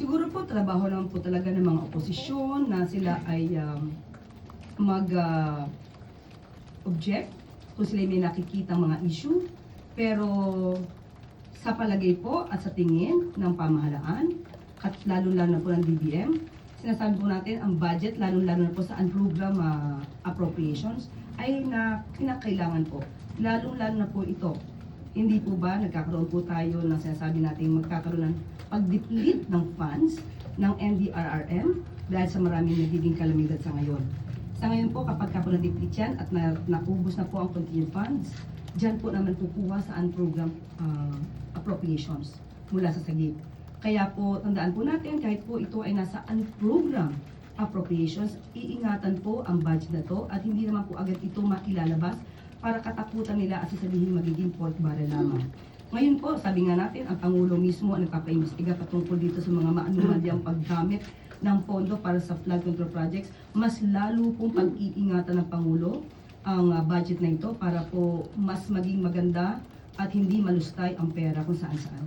siguro po trabaho naman po talaga ng mga oposisyon na sila ay um, mag ah, object kung sila may nakikita mga issue. Pero sa palagay po at sa tingin ng pamahalaan at lalo-lalo na po ng DBM, sinasabi po natin ang budget, lalo-lalo na po sa unprogram ah, appropriations, ay na kinakailangan po. Lalo-lalo na po ito. Hindi po ba nagkakaroon po tayo ng sinasabi natin magkakaroon ng pag-deplete ng funds ng NDRRM dahil sa maraming nagiging kalamidad sa ngayon. Sa ngayon po, kapag ka po na-deplete yan at na, naubos na po ang contingent funds, dyan po naman kukuha sa unprogram ah, appropriations mula sa SAGIP. Kaya po, tandaan po natin, kahit po ito ay nasa unprogram appropriations, iingatan po ang budget na to at hindi naman po agad ito makilalabas para katakutan nila at sasabihin magiging pork barrel lamang. Ngayon po, sabi nga natin, ang Pangulo mismo ang nagpapaimbestiga patungkol dito sa mga maanumalyang paggamit ng pondo para sa flood control projects. Mas lalo pong pag-iingatan ng Pangulo ang uh, budget na ito para po mas maging maganda at hindi malustay ang pera kung saan saan.